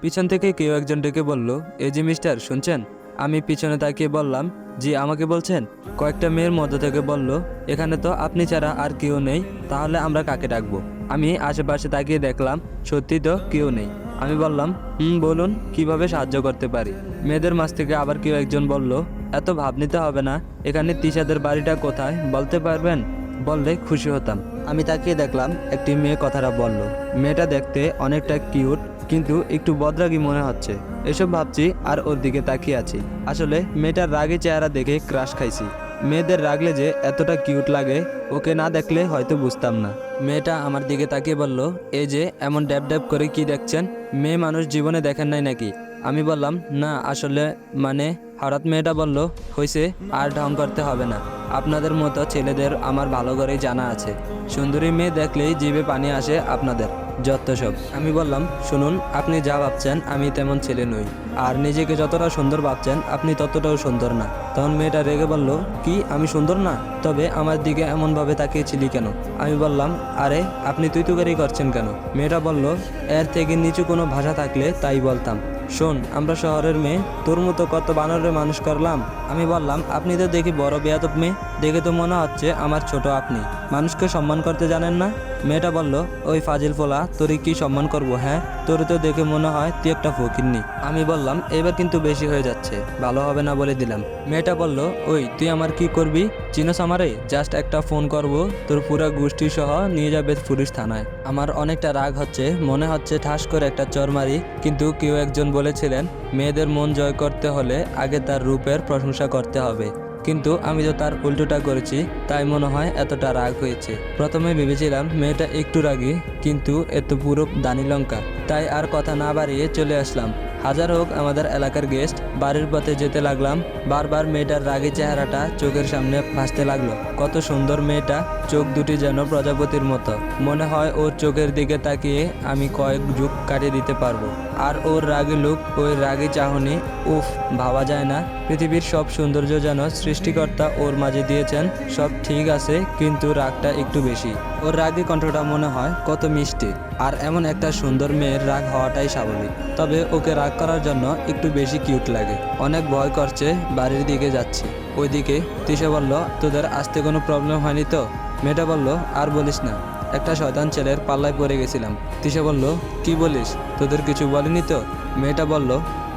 পিছন থেকে কেউ একজন ডেকে বলল এই যে মিস্টার, শুনছেন? আমি পিছনে তাকিয়ে বললাম, জি, আমাকে বলছেন? কয়েকটা মেয়ের মধ্যে থেকে বলল, এখানে তো আপনি ছাড়া আর কেউ নেই, তাহলে আমরা কাকে ডাকবো? আমি আশেপাশে তাকিয়ে দেখলাম, সত্যি তো কেউ নেই। আমি বললাম, হুম, বলুন, কীভাবে সাহায্য করতে পারি? মেয়েদের মাঝ থেকে আবার কেউ একজন বলল, এত ভাব নিতে হবে না, এখানে তিশাদের বাড়িটা কোথায়, বলতে পারবেন? বললে খুশি হতাম। আমি তাকিয়ে দেখলাম, একটি মেয়ে কথাটা বলল। মেয়েটা দেখতে অনেকটা কিউট কিন্তু একটু বদরাগী মনে হচ্ছে। এসব ভাবছি আর ওর দিকে তাকিয়ে আছি। আসলে মেয়েটার রাগে চেহারা দেখে ক্রাশ খাইছি। মেয়েদের রাগলে যে এতটা কিউট লাগে, ওকে না দেখলে হয়তো বুঝতাম না। মেয়েটা আমার দিকে তাকিয়ে বলল, এই যে, এমন ড্যাব ড্যাব করে কি দেখছেন? মেয়ে মানুষ জীবনে দেখেন নাই নাকি? আমি বললাম, না, আসলে মানে হঠাৎ মেয়েটা বলল হয়েছে আর ঢং করতে হবে না। আপনাদের মতো ছেলেদের আমার ভালো করেই জানা আছে। সুন্দরী মেয়ে দেখলেই জিভে পানি আসে আপনাদের, যত সব। আমি বললাম, শুনুন, আপনি যা ভাবছেন, আমি তেমন ছেলে নই। আর নিজেকে যতটা সুন্দর ভাবছেন, আপনি ততটাও সুন্দর না। তখন মেয়েটা রেগে বলল, কি, আমি সুন্দর না? তবে আমার দিকে এমনভাবে তাকিয়েছিলি কেন? আমি বললাম, আরে, আপনি তুই তুকারি করছেন কেন? মেয়েটা বলল, এর থেকে নিচু কোনো ভাষা থাকলে তাই বলতাম। শোন, আমরা শহরের মেয়ে, তোর মতো কত বানরের মানুষ করলাম। আমি বললাম, আপনি তো দেখি বড় বেয়াদব মেয়ে, দেখে তো মনে হচ্ছে আমার ছোট আপনি। মানুষকে সম্মান করতে জানেন না? মেয়েটা বলল, ওই ফাজিল ফোলা তোরই কি সম্মান করব হ্যাঁ? তোর তো দেখে মনে হয় তুই একটা ফকিরনি আমি বললাম, এবার কিন্তু বেশি হয়ে যাচ্ছে, ভালো হবে না বলে দিলাম। মেয়েটা বলল, ওই, তুই আমার কি করবি? চিনোস আমারে? জাস্ট একটা ফোন করব, তোর পুরা গোষ্ঠী সহ নিয়ে যাবে পুলিশ থানায়। আমার অনেকটা রাগ হচ্ছে, মনে হচ্ছে ঠাস করে একটা চর মারি, কিন্তু কেউ একজন বলেছিলেন, মেয়েদের মন জয় করতে হলে আগে তার রূপের প্রশংসা করতে হবে। কিন্তু আমি তো তার উল্টোটা করেছি, তাই মনে হয় এতটা রাগ হয়েছে। প্রথমে ভেবেছিলাম মেয়েটা একটু রাগে, কিন্তু এত পুরো দানি লঙ্কা। তাই আর কথা না বাড়িয়ে চলে আসলাম। হাজার হোক আমাদের এলাকার গেস্ট বাড়ির পথে যেতে লাগলাম, বারবার মেয়েটার রাগী চেহারাটা চোখের সামনে ভাসতে লাগল। কত সুন্দর মেয়েটা, চোখ দুটি যেন প্রজাপতির মতো। মনে হয় ওর চোখের দিকে তাকিয়ে আমি কয়েক যুগ কাটিয়ে দিতে পারব। আর ওর রাগী লুক, ওই রাগী চাহনি, উফ, ভাবা যায় না। পৃথিবীর সব সৌন্দর্য যেন সৃষ্টিকর্তা ওর মাঝে দিয়েছেন, সব ঠিক আছে, কিন্তু রাগটা একটু বেশি। ওর রাগী কণ্ঠটা মনে হয় কত মিষ্টি, আর এমন একটা সুন্দর মেয়ের রাগ হওয়াটাই স্বাভাবিক। তবে ওকে রাগ করার জন্য একটু বেশি কিউট লাগে। অনেক ভয় করছে, বাড়ির দিকে যাচ্ছি। ওইদিকে তিশা বলল, তোদের আসতে কোনো প্রবলেম হয়নি তো? মেয়েটা বলল, আর বলিস না। একটা শয়তান ছেলের পাল্লায় পড়ে গেছিলাম। তিশা বলল, কি বলিস? তোদের কিছু বলিনি তো? মেয়েটা বলল,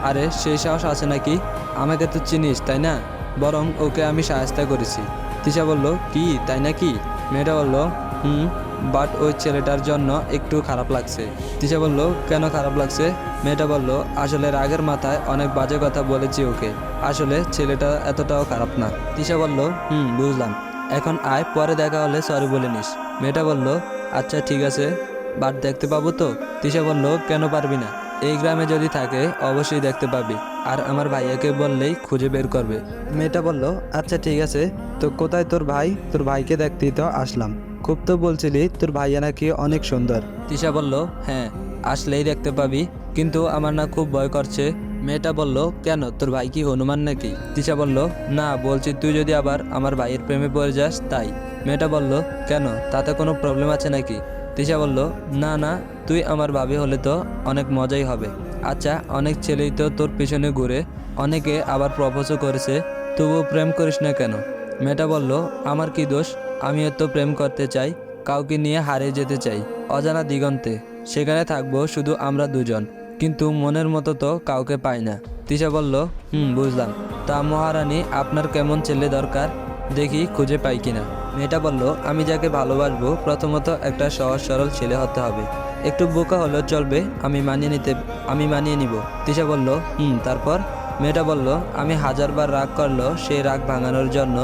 আরে, সেই সাহস আছে নাকি? আমাকে তো চিনিস, তাই না? বরং ওকে আমি সাহায্য করেছি। তিশা বলল, কি, তাই নাকি? মেয়েটা বলল হুম বাট ওই ছেলেটার জন্য একটু খারাপ লাগছে। তিশা বলল, কেন খারাপ লাগছে? মেয়েটা বলল, আসলে রাগের মাথায় অনেক বাজে কথা বলেছি ওকে। আসলে ছেলেটা এতটাও খারাপ না। তিশা বলল, হুম, বুঝলাম। এখন আয়, পরে দেখা হলে সরি বলে নিস। মেয়েটা বলল আচ্ছা ঠিক আছে বাট দেখতে পাবো তো? তিশা বলল, কেন পারবি না? এই গ্রামে যদি থাকে, অবশ্যই দেখতে পাবি। আর আমার ভাইয়াকে বললেই খুঁজে বের করবে। মেয়েটা বলল আচ্ছা ঠিক আছে। তো কোথায় তোর ভাই? তোর ভাইকে দেখতেই তো আসলাম। খুব তো বলছিলি, তোর ভাইয়া নাকি অনেক সুন্দর। তিশা বলল হ্যাঁ আসলেই দেখতে পাবি। কিন্তু আমার না খুব ভয় করছে। মেয়েটা বলল, কেন? তোর ভাই কি হনুমান নাকি? তিশা বলল, না, বলছি তুই যদি আবার আমার ভাইয়ের প্রেমে পড়ে যাস, তাই। মেয়েটা বলল, কেন? তাতে কোনো প্রবলেম আছে নাকি? তিশা বলল, না না, তুই আমার ভাবি হলে তো অনেক মজাই হবে। আচ্ছা অনেক ছেলেই তো তোর পিছনে ঘুরে অনেকে আবার প্রপোজও করেছে, তবুও প্রেম করিস না কেন? মেয়েটা বলল, আমার কি দোষ? আমিও তো প্রেম করতে চাই, কাউকে নিয়ে হারিয়ে যেতে চাই, অজানা দিগন্তে। সেখানে থাকব শুধু আমরা দুজন, কিন্তু মনের মতো তো কাউকে পাই না। তিশা বলল, হুম, বুঝলাম। তা মহারানী, আপনার কেমন ছেলে দরকার? দেখি খুঁজে পাই কিনা। মেয়েটা বলল, আমি যাকে ভালোবাসবো, প্রথমত একটা সহজ সরল ছেলে হতে হবে। একটু বোকা হলেও চলবে, আমি মানিয়ে নিতে, আমি মানিয়ে নিব। তিশা বলল, হুম, তারপর? মেয়েটা বলল, আমি হাজারবার রাগ করল সেই রাগ ভাঙানোর জন্য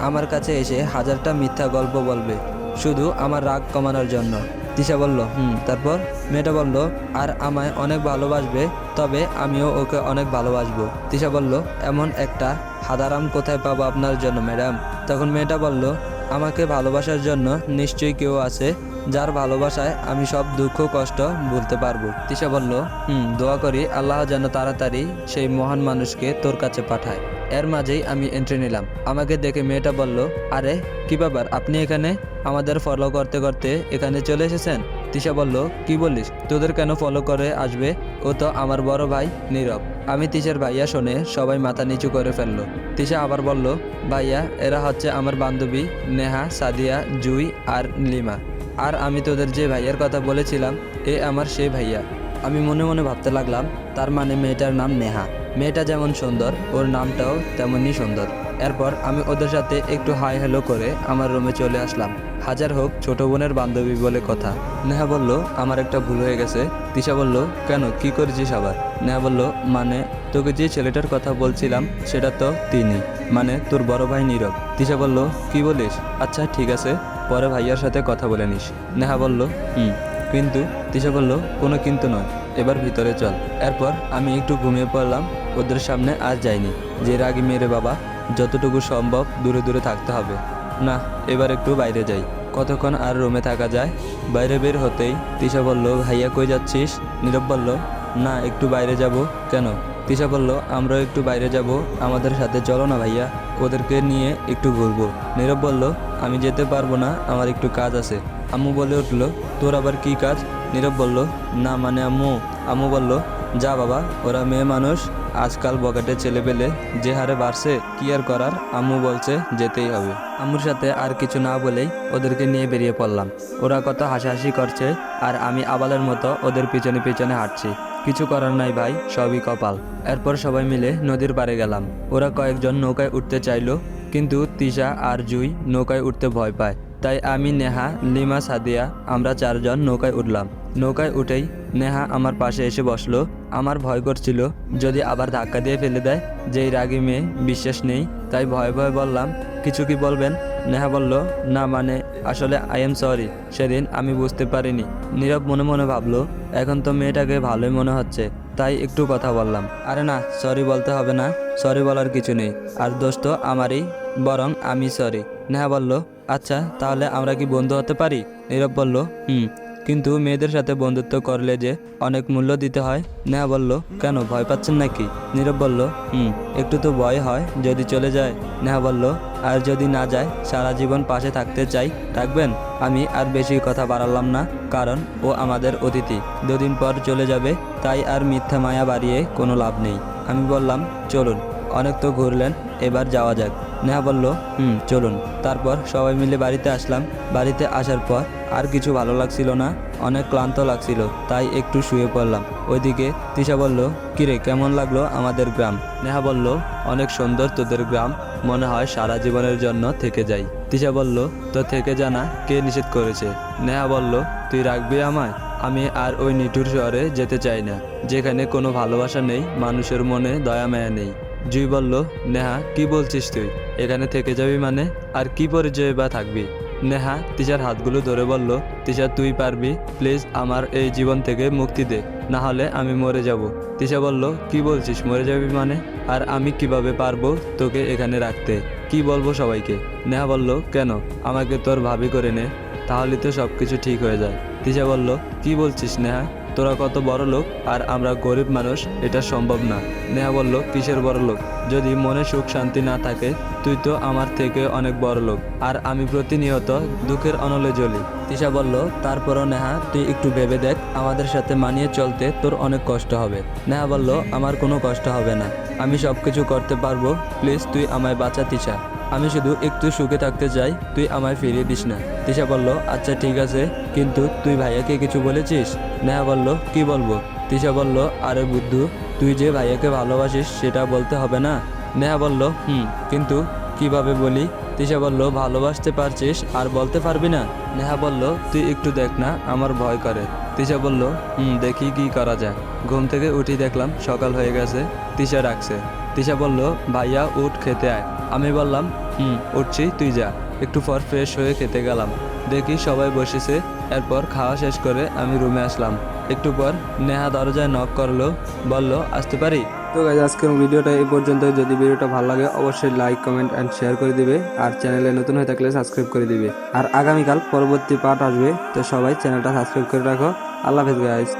আমার কাছে এসে হাজারটা মিথ্যা গল্প বলবে। শুধু আমার রাগ কমানোর জন্য। তিশা বলল, হুম, তারপর? মেয়েটা বলল, আর আমায় অনেক ভালোবাসবে, তবে আমিও ওকে অনেক ভালোবাসবো। তিশা বলল, এমন একটা হাদারাম কোথায় পাবো আপনার জন্য, ম্যাডাম? তখন মেয়েটা বলল, আমাকে ভালোবাসার জন্য নিশ্চয়ই কেউ আছে, যার ভালোবাসায় আমি সব দুঃখ, কষ্ট ভুলতে পারব। তিশা বলল, হুম, দোয়া করি আল্লাহ যেন তাড়াতাড়ি সেই মহান মানুষকে তোর কাছে পাঠায়। এর মাঝেই আমি এন্ট্রি নিলাম। আমাকে দেখে মেয়েটা বলল, আরে, কি ব্যাপার? আপনি এখানে? আমাদের ফলো করতে করতে এখানে চলে এসেছেন? তিশা বলল, কি বলিস? তোদের কেন ফলো করে আসবে? ও তো আমার বড় ভাই, নীরব। আমি তিশার ভাইয়া শুনে সবাই মাথা নিচু করে ফেলল। তিশা আবার বলল, ভাইয়া, এরা হচ্ছে আমার বান্ধবী নেহা, সাদিয়া, জুই আর লিমা আর আমি তোদের যে ভাইয়ার কথা বলেছিলাম, এ আমার সেই ভাইয়া। আমি মনে মনে ভাবতে লাগলাম, তার মানে মেয়েটার নাম নেহা। মেয়েটা যেমন সুন্দর, ওর নামটাও তেমনই সুন্দর। এরপর আমি ওদের সাথে একটু হাই হ্যালো করে আমার রুমে চলে আসলাম। হাজার হোক, ছোট বোনের বান্ধবী বলে কথা। নেহা বলল, আমার একটা ভুল হয়ে গেছে। তিশা বলল, কেন? কি করেছিস আবার? নেহা বলল মানে তোকে যে ছেলেটার কথা বলছিলাম, সেটা তো তিনি। মানে তোর বড় ভাই নীরব। তিশা বলল, কি বলিস? আচ্ছা ঠিক আছে, পরে ভাইয়ার সাথে কথা বলে নিস। নেহা বলল, হুম। কিন্তু তিশা বলল, কোনো কিন্তু নয়, এবার ভিতরে চল। এরপর আমি একটু ঘুমিয়ে পড়লাম, ওদের সামনে আর যাইনি। যে রাগি মেরে বাবা, যতটুকু সম্ভব দূরে দূরে থাকতে হবে। না, এবার একটু বাইরে যাই। কতক্ষণ আর রুমে থাকা যায়? বাইরে বের হতেই তিশা বলল, ভাইয়া, কই যাচ্ছিস? নীরব বলল, না, একটু বাইরে যাব। কেন? তিশা বলল আমরাও একটু বাইরে যাব, আমাদের সাথে চলো না ভাইয়া, ওদেরকে নিয়ে একটু ঘুরবো। নীরব বলল, আমি যেতে পারব না, আমার একটু কাজ আছে। আম্মু বলে উঠল, তোর আবার কি কাজ? নীরব বলল, না মানে আম্মু। আম্মু বলল, যা বাবা, ওরা মেয়ে মানুষ, আজকাল বকেটে ছেলে পেলে যে হারে বাড়ছে, কি আর করার? আম্মু বলছে, যেতেই হবে। আম্মুর সাথে আর কিছু না বলেই ওদেরকে নিয়ে বেরিয়ে পড়লাম। ওরা কত হাসাহাসি করছে, আর আমি আবালের মতো ওদের পিছনে পিছনে হাঁটছি। কিছু করার নাই ভাই, সবই কপাল। এরপর সবাই মিলে নদীর পাড়ে গেলাম। ওরা কয়েকজন নৌকায় উঠতে চাইলো, কিন্তু তিশা আর জুই নৌকায় উঠতে ভয় পায়। তাই আমি নেহা, লিমা, সাদিয়া, আমরা চারজন নৌকায় উঠলাম। নৌকায় উঠেই নেহা আমার পাশে এসে বসল। আমার ভয় করছিল, যদি আবার ধাক্কা দিয়ে ফেলে দেয়, যেই রাগী মেয়ে, বিশ্বাস নেই, তাই ভয়ে ভয়ে বললাম, কিছু কি বলবেন? নেহা বলল, না মানে আসলে আই এম সরি সেদিন আমি বুঝতে পারিনি। নীরব মনে মনে ভাবলো, এখন তো মেয়েটাকে ভালোই মনে হচ্ছে, তাই একটু কথা বললাম। আরে না সরি বলতে হবে না সরি বলার কিছু নেই, আর দোস্ত, আমারই, বরং আমি সরি নেহা বলল আচ্ছা তাহলে আমরা কি বন্ধু হতে পারি? নীরব বলল, হুম। কিন্তু মেয়েদের সাথে বন্ধুত্ব করলে যে অনেক মূল্য দিতে হয়? নেহা বলল, কেন, ভয় পাচ্ছেন নাকি? নীরব বলল, হুম, একটু তো ভয় হয় যদি চলে যায়। নেহা বলল, আর যদি না যায়, সারা জীবন পাশে থাকতে চাই থাকবেন আমি আর বেশি কথা বাড়ালাম না, কারণ ও আমাদের অতিথি। দুদিন পর চলে যাবে, তাই আর মিথ্যা মায়া বাড়িয়ে কোনো লাভ নেই। আমি বললাম, চলুন। অনেক তো ঘুরলেন এবার যাওয়া যাক। নেহা বলল, হুম, চলুন। তারপর সবাই মিলে বাড়িতে আসলাম। বাড়িতে আসার পর আর কিছু ভালো লাগছিল না, অনেক ক্লান্ত লাগছিল, তাই একটু শুয়ে পড়লাম। ওইদিকে তিশা বলল, কিরে, কেমন লাগল আমাদের গ্রাম? নেহা বলল, অনেক সুন্দর তোদের গ্রাম, মনে হয় সারা জীবনের জন্য থেকে যাই। তিশা বলল, তো থেকে জানা কে নিষেধ করেছে? নেহা বলল, তুই রাখবি আমায়? আমি আর ওই নিঠুর শহরে যেতে চাই না। যেখানে কোনো ভালোবাসা নেই, মানুষের মনে দয়া মায়া নেই। জুই বলল, নেহা, কি বলছিস তুই? এখানে থেকে যাবি মানে? আর কি পরিচয় বা থাকবি? নেহা তিশার হাতগুলো ধরে বলল, তিশা, তুই পারবি? প্লিজ আমার এই জীবন থেকে মুক্তি দে, না হলে আমি মরে যাব। তিশা বলল, কি বলছিস? মরে যাবি মানে? আর আমি কীভাবে পারব তোকে এখানে রাখতে? কি বলব সবাইকে? নেহা বলল, কেন? আমাকে তোর ভাবি করে নে, তাহলে তো সব কিছু ঠিক হয়ে যায়। তিশা বলল, কি বলছিস নেহা? তোরা কত বড় লোক আর আমরা গরিব মানুষ, এটা সম্ভব না। নেহা বলল, কিসের বড় লোক? যদি মনে সুখ শান্তি না থাকে, তুই তো আমার থেকে অনেক বড় লোক। আর আমি প্রতিনিয়ত দুঃখের অনলে জ্বলি। তিশা বলল, তারপরও নেহা, তুই একটু ভেবে দেখ, আমাদের সাথে মানিয়ে চলতে তোর অনেক কষ্ট হবে। নেহা বলল, আমার কোনো কষ্ট হবে না। আমি সব কিছু করতে পারব। প্লিজ তুই আমায় বাঁচা, তিশা। আমি শুধু একটু সুখে থাকতে চাই, তুই আমায় ফিরিয়ে দিস না। তিশা বলল আচ্ছা ঠিক আছে, কিন্তু তুই ভাইয়াকে কিছু বলেছিস? নেহা বলল, কি বলব? তিশা বলল, আরে বুদ্ধু, তুই যে ভাইয়াকে ভালোবাসিস, সেটা বলতে হবে না। নেহা বলল, হুম, কিন্তু কীভাবে বলি? তিশা বলল, ভালোবাসতে পারছিস আর বলতে পারবি না। নেহা বলল, তুই একটু দেখ না, আমার ভয় করে। তিশা বলল, হুম, দেখি কি করা যায়। ঘুম থেকে উঠি দেখলাম, সকাল হয়ে গেছে, তিশা ডাকছে তিশা বলল, ভাইয়া, উঠ, খেতে আয়। আমি বললাম, হুম, উঠছি, তুই যা। একটু পর ফ্রেশ হয়ে খেতে গেলাম। দেখি সবাই বসেছে। এরপর খাওয়া শেষ করে আমি রুমে আসলাম। একটু পর নেহা দরজায় নক করল, বলল, আসতে পারি? তো গাইজ আজকের ভিডিওটা এই পর্যন্ত যদি ভিডিওটা ভালো লাগে, অবশ্যই লাইক কমেন্ট অ্যান্ড শেয়ার করে দিবে। আর চ্যানেলে নতুন হয়ে থাকলে সাবস্ক্রাইব করে দিবে। আর আগামীকাল পরবর্তী পার্ট আসবে, তো সবাই চ্যানেলটা সাবস্ক্রাইব করে রাখো। আল্লাহ হাফেজ গাইজ